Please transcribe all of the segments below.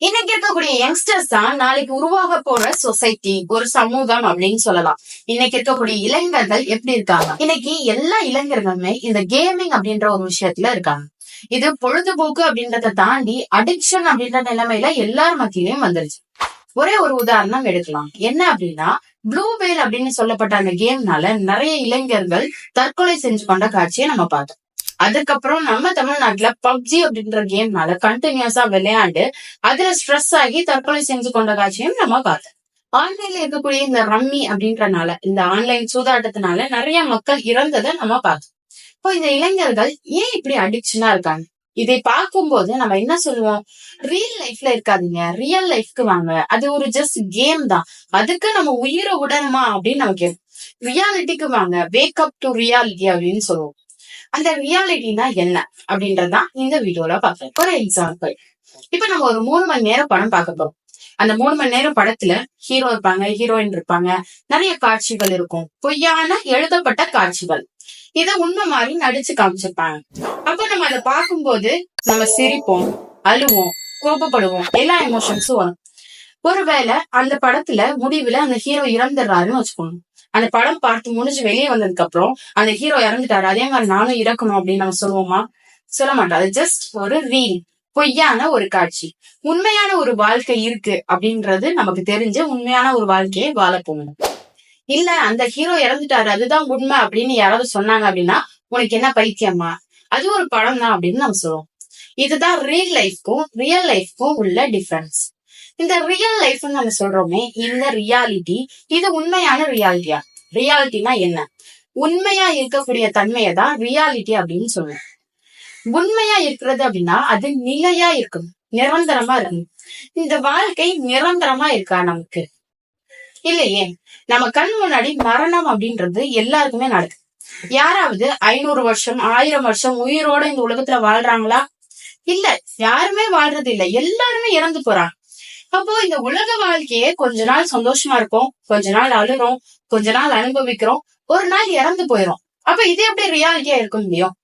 இன்னைக்கு இருக்கக்கூடிய யங்ஸ்டர்ஸ் தான் நாளைக்கு உருவாக போற சொசைட்டி ஒரு சமூகம் அப்படின்னு சொல்லலாம். இன்னைக்கு இருக்கக்கூடிய இளைஞர்கள் எப்படி இருக்காங்க? இன்னைக்கு எல்லா இளைஞர்களுமே இந்த கேமிங் அப்படின்ற ஒரு விஷயத்துல இருக்காங்க. இது பொழுதுபோக்கு அப்படின்றத தாண்டி அடிக்ஷன் அப்படின்ற நிலைமையில எல்லார் மத்தியிலயும் வந்துருச்சு. ஒரே ஒரு உதாரணம் எடுக்கலாம். என்ன அப்படின்னா ப்ளூ வேல் அப்படின்னு சொல்லப்பட்ட அந்த கேம்னால நிறைய இளைஞர்கள் தற்கொலை செஞ்சு கொண்ட காட்சியை நம்ம பார்த்தோம். அதுக்கப்புறம் நம்ம தமிழ்நாட்டுல பப்ஜி அப்படின்ற கேம்னால கண்டினியூஸா விளையாண்டு அதுல ஸ்ட்ரெஸ் ஆகி தற்கொலை செஞ்சு கொண்ட காட்சியும் நம்ம பார்த்தோம். ஆன்லைன்ல இருக்கக்கூடிய இந்த ரம்மி அப்படின்றனால இந்த ஆன்லைன் சூதாட்டத்தினால நிறைய மக்கள் இறந்ததை நம்ம பார்த்தோம். இப்போ இந்த இளைஞர்கள் ஏன் இப்படி அடிக்ஷனா இருக்காங்க? இதை பார்க்கும்போது நம்ம என்ன சொல்லுவோம்? ரியல் லைஃப்ல இருக்காதீங்க ரியல் லைஃப்க்கு வாங்க. அது ஒரு ஜஸ்ட் கேம் தான். அதுக்கு நம்ம உயிரை விடணுமா அப்படின்னு நம்ம கேட்போம். ரியாலிட்டிக்கு வாங்க. வேக் அப் டு ரியாலிட்டி அப்படின்னு சொல்லுவோம். அந்த ரியாலிட்டினா என்ன? அப்படின்றதுதான் இந்த வீடியோல பாக்குறேன் ஒரு எக்ஸாம்பிள் இப்ப நம்ம ஒரு மூணு மணி நேரம் படம் பார்க்க போறோம். அந்த மூணு மணி நேரம் படத்துல ஹீரோ இருப்பாங்க ஹீரோயின் இருப்பாங்க. நிறைய காட்சிகள் இருக்கும். பொய்யான எழுதப்பட்ட காட்சிகள். இத உண்மை மாதிரி நடிச்சு காமிச்சிருப்பாங்க. அப்ப நம்ம அதை பார்க்கும்போது நம்ம சிரிப்போம் அழுவோம் கோபப்படுவோம். எல்லா எமோஷன்ஸும் வரும். ஒருவேளை அந்த படத்துல முடிவுல அந்த ஹீரோ இறந்துடுறாருன்னு வச்சுக்கோங்க. அந்த படம் பார்த்து முடிஞ்சு வெளியே வந்ததுக்கு அப்புறம் அந்த ஹீரோ இறந்துட்டாரு. அதே மாதிரி நானும் இறக்கணும் அப்படின்னு நம்ம சொல்லுவோமா? சொல்ல மாட்டோம் அது ஜஸ்ட் ஒரு ரீல் பொய்யான ஒரு காட்சி. உண்மையான ஒரு வாழ்க்கை இருக்கு அப்படின்றது நமக்கு தெரிஞ்சு உண்மையான ஒரு வாழ்க்கையை வாழ போகணும். இல்ல அந்த ஹீரோ இறந்துட்டாரு அதுதான் உண்மை அப்படின்னு யாராவது சொன்னாங்க அப்படின்னா உனக்கு என்ன பைத்தியமா அது ஒரு படம் தான் அப்படின்னு நம்ம சொல்லுவோம். இதுதான் ரீல் லைஃப்க்கும் ரியல் லைஃப்க்கும் உள்ள டிஃபரன்ஸ் இந்த ரியல் லைஃப் நம்ம சொல்றோமே இந்த ரியாலிட்டி இது உண்மையான ரியாலிட்டியா ரியாலிட்டினா என்ன? உண்மையா இருக்கக்கூடிய தன்மையை தான் ரியாலிட்டி அப்படின்னு சொல்லுவோம் உண்மையா இருக்கிறது அப்படின்னா அது நிலையா இருக்கும் நிரந்தரமா இருக்கும். இந்த வாழ்க்கை நிரந்தரமா இருக்கா நமக்கு? இல்லையே. நம்ம கண் முன்னாடி மரணம் அப்படின்றது எல்லாருக்குமே நடக்குது. யாராவது ஐநூறு வருஷம் ஆயிரம் வருஷம் உயிரோட இந்த உலகத்துல வாழ்றாங்களா? இல்ல யாருமே வாழ்றது இல்ல. எல்லாருமே இறந்து போறாங்க. அப்போ இந்த உலக வாழ்க்கையே கொஞ்ச நாள் சந்தோஷமா இருக்கும். கொஞ்ச நாள் அழுறோம். கொஞ்ச நாள் அனுபவிக்கிறோம். ஒரு நாள் இறந்து போயிரும். அப்ப இது எப்படி ரியாலிட்டியா இருக்க முடியும்?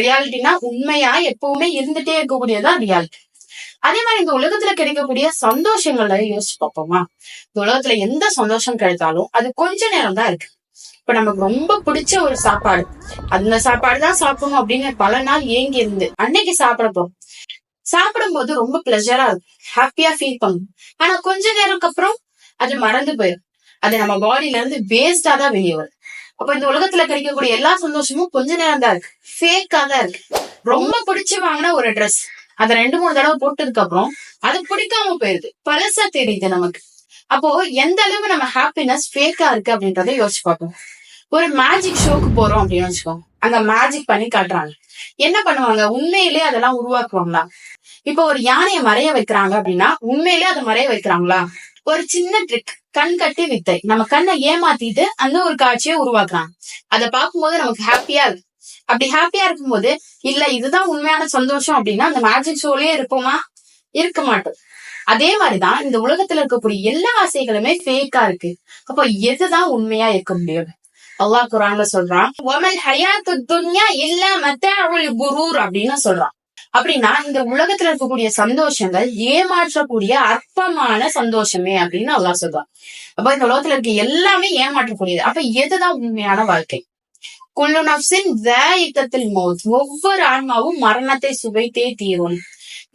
ரியாலிட்டினா உண்மையா எப்பவுமே இருந்துட்டே இருக்கக்கூடியதான் ரியாலிட்டி அதே மாதிரி இந்த உலகத்துல கிடைக்கக்கூடிய சந்தோஷங்களை யோசிச்சு பார்ப்போமா? இந்த உலகத்துல எந்த சந்தோஷம் கிடைத்தாலும் அது கொஞ்ச நேரம் தான் இருக்கு. இப்ப நமக்கு ரொம்ப பிடிச்ச ஒரு சாப்பாடு. அந்த சாப்பாடு தான் சாப்பிடணும் அப்படின்னு பல நாள் ஏங்கி இருந்து அன்னைக்கு சாப்பிடும் போது ரொம்ப பிளஷரா இருக்கும். ஹாப்பியா ஃபீல் பண்ணும். ஆனா கொஞ்ச நேரம்க்கு அப்புறம் அது மறந்து போயிடும் அது நம்ம பாடியில இருந்து வேஸ்டா தான் வெளியே வரும். அப்ப இந்த உலகத்துல கிடைக்கக்கூடிய எல்லா சந்தோஷமும் கொஞ்ச நேரம் தான் இருக்கு. ஃபேக்கா தான் இருக்கு. ரொம்ப பிடிச்சு வாங்கின ஒரு ட்ரெஸ் அதை ரெண்டு மூணு தடவை போட்டதுக்கு அப்புறம் அது பிடிக்காம போயிருது. பழசா தெரியுது நமக்கு. அப்போ எந்த அளவு நம்ம ஹாப்பினஸ் ஃபேக்கா இருக்கு அப்படின்றத யோசிச்சு பார்ப்போம். ஒரு மேஜிக் ஷோக்கு போறோம் அப்படின்னு வச்சுக்கோங்க. அங்க மேஜிக் பண்ணி காட்டுறாங்க. என்ன பண்ணுவாங்க? உண்மையிலே அதெல்லாம் உருவாக்குவாங்களா? இப்ப ஒரு யானையை மறைய வைக்கிறாங்க அப்படின்னா உண்மையிலே அதை மறைய வைக்கிறாங்களா? ஒரு சின்ன ட்ரிக் கண் கட்டி வித்தை. நம்ம கண்ணை ஏமாத்திட்டு அந்த ஒரு காட்சியை உருவாக்குறாங்க. அதை பார்க்கும்போது நமக்கு ஹாப்பியா இருக்கு. அப்படி ஹாப்பியா இருக்கும்போது இல்ல இதுதான் உண்மையான சந்தோஷம் அப்படின்னா அந்த மேஜிக் ஷோலயே இருப்போமா? இருக்க மாட்டோம். அதே மாதிரிதான் இந்த உலகத்துல இருக்கக்கூடிய எல்லா ஆசைகளுமே ஃபேக்கா இருக்கு. அப்போ எதுதான் உண்மையா இருக்க முடியும்? அல்லாஹ் குரான்ல சொல்றான் ஒமல் ஹயாத்து துன்யா இல்ல மத்தாவுல் குரூர் அப்படின்னு சொல்றான். அப்படின்னா இந்த உலகத்துல இருக்கக்கூடிய சந்தோஷங்கள் ஏமாற்றக்கூடிய அற்பமான சந்தோஷமே அப்படின்னு அல்லாஹ் சொல்றான். அப்ப இந்த உலகத்துல இருக்க எல்லாமே ஏமாற்றக்கூடியது. அப்ப எதுதான் உண்மையான வாழ்க்கை? குல்லு நப்சின் வேயிக்கத்தில் மௌத். ஒவ்வொரு ஆன்மாவும் மரணத்தை சுவைத்தே தீரும்.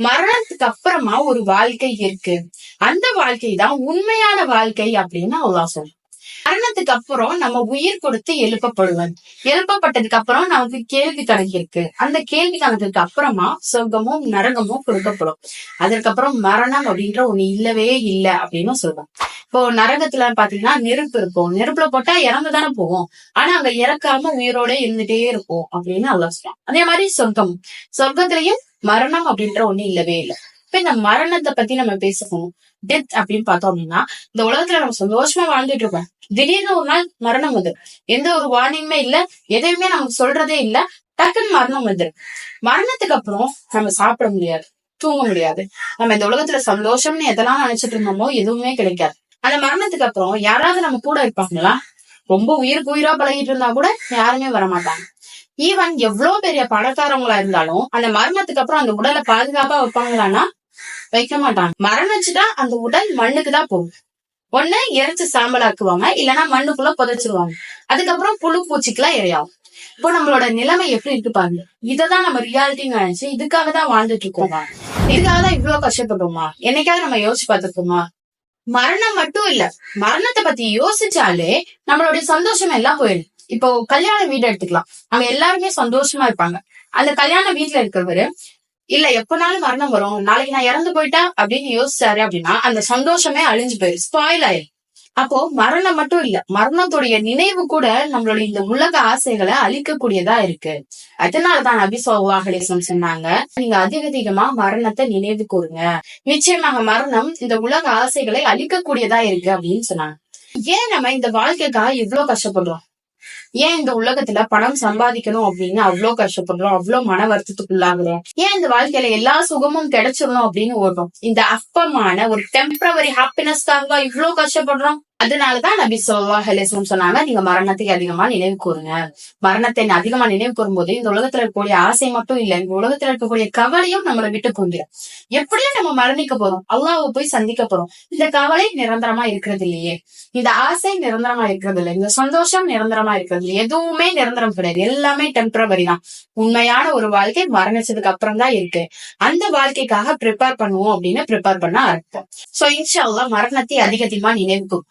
மரணத்துக்கு அப்புறமா ஒரு வாழ்க்கை இருக்கு. அந்த வாழ்க்கை தான் உண்மையான வாழ்க்கை அப்படின்னு அல்லாஹ் சொல்றான். மரணத்துக்கு அப்புறம் நம்ம உயிர் கொடுத்து எழுப்பப்படுவோம் எழுப்பப்பட்டதுக்கு அப்புறம் நமக்கு கேள்வி கணக்கு இருக்கு. அந்த கேள்வி கணக்குக்கு அப்புறமா சொர்க்கமும் நரகமும் கொடுக்கப்படும். அதற்கப்புறம் மரணம் அப்படின்ற ஒண்ணு இல்லவே இல்லை அப்படின்னு சொல்றோம் இப்போ நரகத்துல பாத்தீங்கன்னா நெருப்பு இருக்கும். நெருப்புல போட்டா இறந்து தானே போவோம். ஆனா அங்க இறக்காம உயிரோட இருந்துட்டே இருக்கும் அப்படின்னு அல்ல சொல்றான். அதே மாதிரி சொர்க்கம். சொர்க்கத்திலையும் மரணம் அப்படின்ற ஒண்ணு இல்லவே இல்லை. இப்ப இந்த மரணத்தை பத்தி நம்ம பேசணும் டெத் அப்படின்னு பார்த்தோம் அப்படின்னா இந்த உலகத்துல நம்ம சந்தோஷமா வாழ்ந்துட்டு இருக்கோம். திடீர்னு ஒரு நாள் மரணம் வந்து எந்த ஒரு வார்னிங்குமே இல்ல. எதையுமே நமக்கு சொல்றதே இல்ல. டக்குன்னு மரணம் வந்துடும் மரணத்துக்கு அப்புறம் நம்ம சாப்பிட முடியாது. தூங்க முடியாது. நம்ம இந்த உலகத்துல சந்தோஷம்னு எதெல்லாம் நினைச்சிட்டு இருந்தோமோ எதுவுமே கிடைக்காது. அந்த மரணத்துக்கு அப்புறம் யாராவது நம்ம கூட இருப்பாங்களா? ரொம்ப உயிருக்கு உயிரா பழகிட்டு இருந்தா கூட யாருமே வரமாட்டாங்க. ஈவன் எவ்வளவு பெரிய பணக்காரவங்களா இருந்தாலும் அந்த மரணத்துக்கு அப்புறம் அந்த உடலை பாதுகாப்பா வைப்பாங்களான்னா வைக்க மாட்டாங்க. மரணிச்சுதான் அந்த உடல் மண்ணுக்கு தான் போகும். ஒண்ணு எரிச்சு சாம்பலாக்குவாங்க இல்லைன்னா மண்ணுக்குள்ள புதைச்சிருவாங்க. அதுக்கப்புறம் புழு பூச்சிக்கெல்லாம் இரையாகும். இப்போ நம்மளோட நிலைமை எப்படி இருக்கு பாருங்க. இததான் நம்ம ரியாலிட்டின்னு நினைச்சு இதுக்காக தான் வாழ்ந்துட்டு இருக்கோமா. இதுக்காக தான் இவ்வளவு கஷ்டப்படுவோமா என்னைக்காவது நம்ம யோசிச்சு பார்த்துருக்கோமா மரணம் மட்டும் இல்ல. மரணத்தை பத்தி யோசிச்சாலே நம்மளுடைய சந்தோஷம் எல்லாம் போயிடும். இப்போ கல்யாண வீடு எடுத்துக்கலாம். நம்ம எல்லாருமே சந்தோஷமா இருப்பாங்க. அந்த கல்யாண வீட்டுல இருக்கிறவரு இல்ல எப்பனாலும் மரணம் வரும். நாளைக்கு நான் இறந்து போயிட்டா அப்படின்னு யோசிச்சாரு அப்படின்னா அந்த சந்தோஷமே அழிஞ்சு போயிரு ஸ்பாயில் ஆயிரும். அப்போ மரணம் மட்டும் இல்ல மரணத்துடைய நினைவு கூட நம்மளுடைய இந்த உலக ஆசைகளை அழிக்கக்கூடியதா இருக்கு. அதனாலதான் அபிசோவாகலேசம் சொன்னாங்க. நீங்க அதிக அதிகமா மரணத்தை நினைவு கூறுங்க. நிச்சயமாக மரணம் இந்த உலக ஆசைகளை அழிக்கக்கூடியதா இருக்கு அப்படின்னு சொன்னாங்க. ஏன் நம்ம இந்த வாழ்க்கைக்காக இவ்வளவு கஷ்டப்படுறோம்? ஏன் இந்த உலகத்துல பணம் சம்பாதிக்கணும் அப்படின்னு அவ்வளவு கஷ்டப்படுறோம் அவ்வளவு மன வருத்தத்துக்குள்ளாகிறோம்? ஏன் இந்த வாழ்க்கையில எல்லா சுகமும் கிடைச்சிடணும் அப்படின்னு ஓடுறோம்? இந்த அப்பமான ஒரு டெம்பரவரி ஹாப்பினஸ்க்காக இவ்வளவு கஷ்டப்படுறோம். அதனாலதான் நபி ஸல்லல்லாஹு அலைஹி சொன்னாங்க நீங்க மரணத்தை அதிகமா நினைவு கூறுங்க. மரணத்தை அதிகமா நினைவு கூறும்போது இந்த உலகத்துல இருக்கக்கூடிய ஆசை மட்டும் இல்ல இந்த உலகத்துல இருக்கக்கூடிய கவலையும் நம்மளை விட்டு போந்துடும். எப்படியும் நம்ம மரணிக்க போறோம் அல்லாவை போய் சந்திக்க போறோம். இந்த கவலை நிரந்தரமா இருக்கிறது இல்லையே. இந்த ஆசை நிரந்தரமா இருக்கிறது இல்லை இந்த சந்தோஷம் நிரந்தரமா இருக்கிறது இல்லை எதுவுமே நிரந்தரம் கிடையாது. எல்லாமே டெம்பரவரி தான். உண்மையான ஒரு வாழ்க்கை மரணிச்சதுக்கு அப்புறம் தான் இருக்கு. அந்த வாழ்க்கைக்காக ப்ரிப்பேர் பண்ணுவோம் அப்படின்னு ப்ரிப்பேர் பண்ண ஆரம்பிப்போம். சோ இன்ஷா அல்லா மரணத்தை அதிக அதிகமா நினைவுக்கும்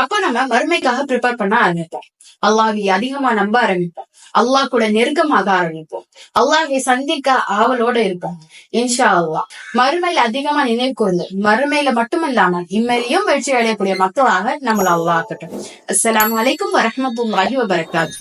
அப்ப நம்ம மறுமைக்காக ப்ரிப்பேர் பண்ண ஆரம்பிப்போம். அல்லாஹை அதிகமா நம்ப ஆரம்பிப்போம். அல்லாஹ் கூட நெருக்கமாக ஆரம்பிப்போம். அல்லாஹை சந்திக்க ஆவலோட இருப்போம். இன்ஷா அல்லாஹ் மறுமையில அதிகமா நினைவு கூர்ந்து மறுமையில மட்டுமில்லாமல் இம்மையிலையும் வெற்றி அடையக்கூடிய மக்களாக நம்மள அல்லாஹ் ஆக்கட்டும். அஸ்லாம் வலைக்கும் வரமத்துல்லாஹி வபரகாத்து